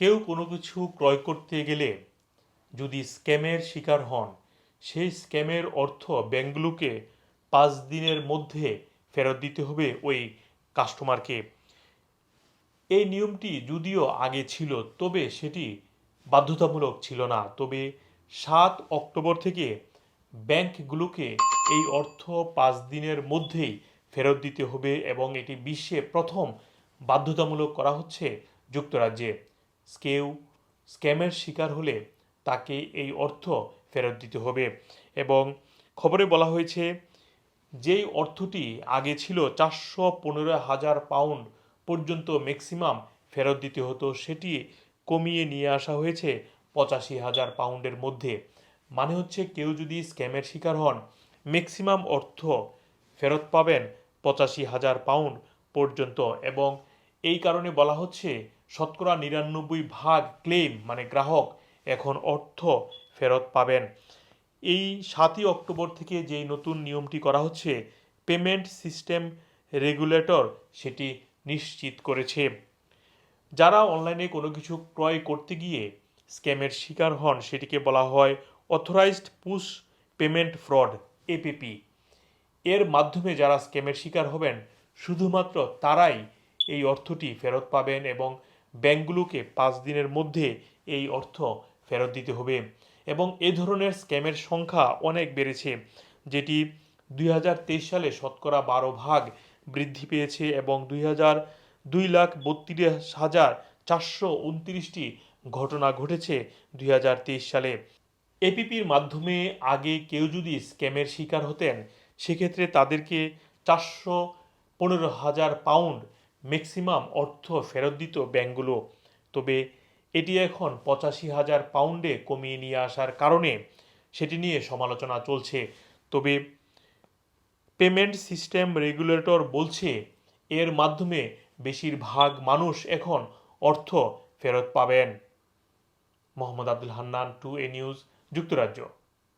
কেউ কোনো কিছু ক্রয় করতে গেলে যদি স্ক্যামের শিকার হন, সেই স্ক্যামের অর্থ ব্যাঙ্কগুলোকে পাঁচ দিনের মধ্যে ফেরত দিতে হবে ওই কাস্টমারকে। এই নিয়মটি যদিও আগে ছিল, তবে সেটি বাধ্যতামূলক ছিল না। তবে সাত অক্টোবর থেকে ব্যাংকগুলোকে এই অর্থ পাঁচ দিনের মধ্যেই ফেরত দিতে হবে এবং এটি বিশ্বে প্রথম বাধ্যতামূলক করা হচ্ছে যুক্তরাজ্যে। কেউ স্ক্যামের শিকার হলে তাকে এই অর্থ ফেরত দিতে হবে। এবং খবরে বলা হয়েছে, যেই অর্থটি আগে ছিল চারশো পনেরো হাজার পাউন্ড পর্যন্ত ম্যাক্সিমাম ফেরত দিতে হতো, সেটি কমিয়ে নিয়ে আসা হয়েছে পঁচাশি হাজার পাউন্ডের মধ্যে। মানে হচ্ছে, কেউ যদি স্ক্যামের শিকার হন, ম্যাক্সিমাম অর্থ ফেরত পাবেন পঁচাশি হাজার পাউন্ড পর্যন্ত। এবং এই কারণে বলা হচ্ছে শতকরা নিরানব্বই ভাগ ক্লেম মানে গ্রাহক, এখন অর্থ ফেরত পাবেন। এই সাতই অক্টোবর থেকে যেই নতুন নিয়মটি করা হচ্ছে পেমেন্ট সিস্টেম রেগুলেটর সেটি নিশ্চিত করেছে। যারা অনলাইনে কোনো কিছু ক্রয় করতে গিয়ে স্ক্যামের শিকার হন, সেটিকে বলা হয় authorised push payment fraud A P P এর মাধ্যমে যারা স্ক্যামের শিকার হবেন, শুধুমাত্র তারাই এই অর্থটি ফেরত পাবেন এবং ব্যাংকগুলোকে পাঁচ দিনের মধ্যে এই অর্থ ফেরত দিতে হবে এবং এ ধরনের স্ক্যামের সংখ্যা অনেক বেড়েছে, যেটি দুই হাজার তেইশ সালে শতকরা বারো ভাগ বৃদ্ধি পেয়েছে এবং দুই হাজার দুই লাখ বত্রিশ হাজার চারশো উনত্রিশটি ঘটনা ঘটেছে দুই হাজার তেইশ সালে। এপিপির মাধ্যমে আগে কেউ যদি স্ক্যামের শিকার হতেন, সেক্ষেত্রে তাদেরকে চারশো পনেরো হাজার পাউন্ড ম্যাক্সিমাম অর্থ ফেরত দিত ব্যাংকগুলো। তবে এটি এখন পঁচাশি হাজার পাউন্ডে কমিয়ে নিয়ে আসার কারণে সেটি নিয়ে সমালোচনা চলছে। তবে পেমেন্ট সিস্টেম রেগুলেটর বলছে, এর মাধ্যমে বেশিরভাগ মানুষ এখন অর্থ ফেরত পাবেন। মোহাম্মদ আব্দুল হান্নান, টু এ নিউজ, যুক্তরাজ্য।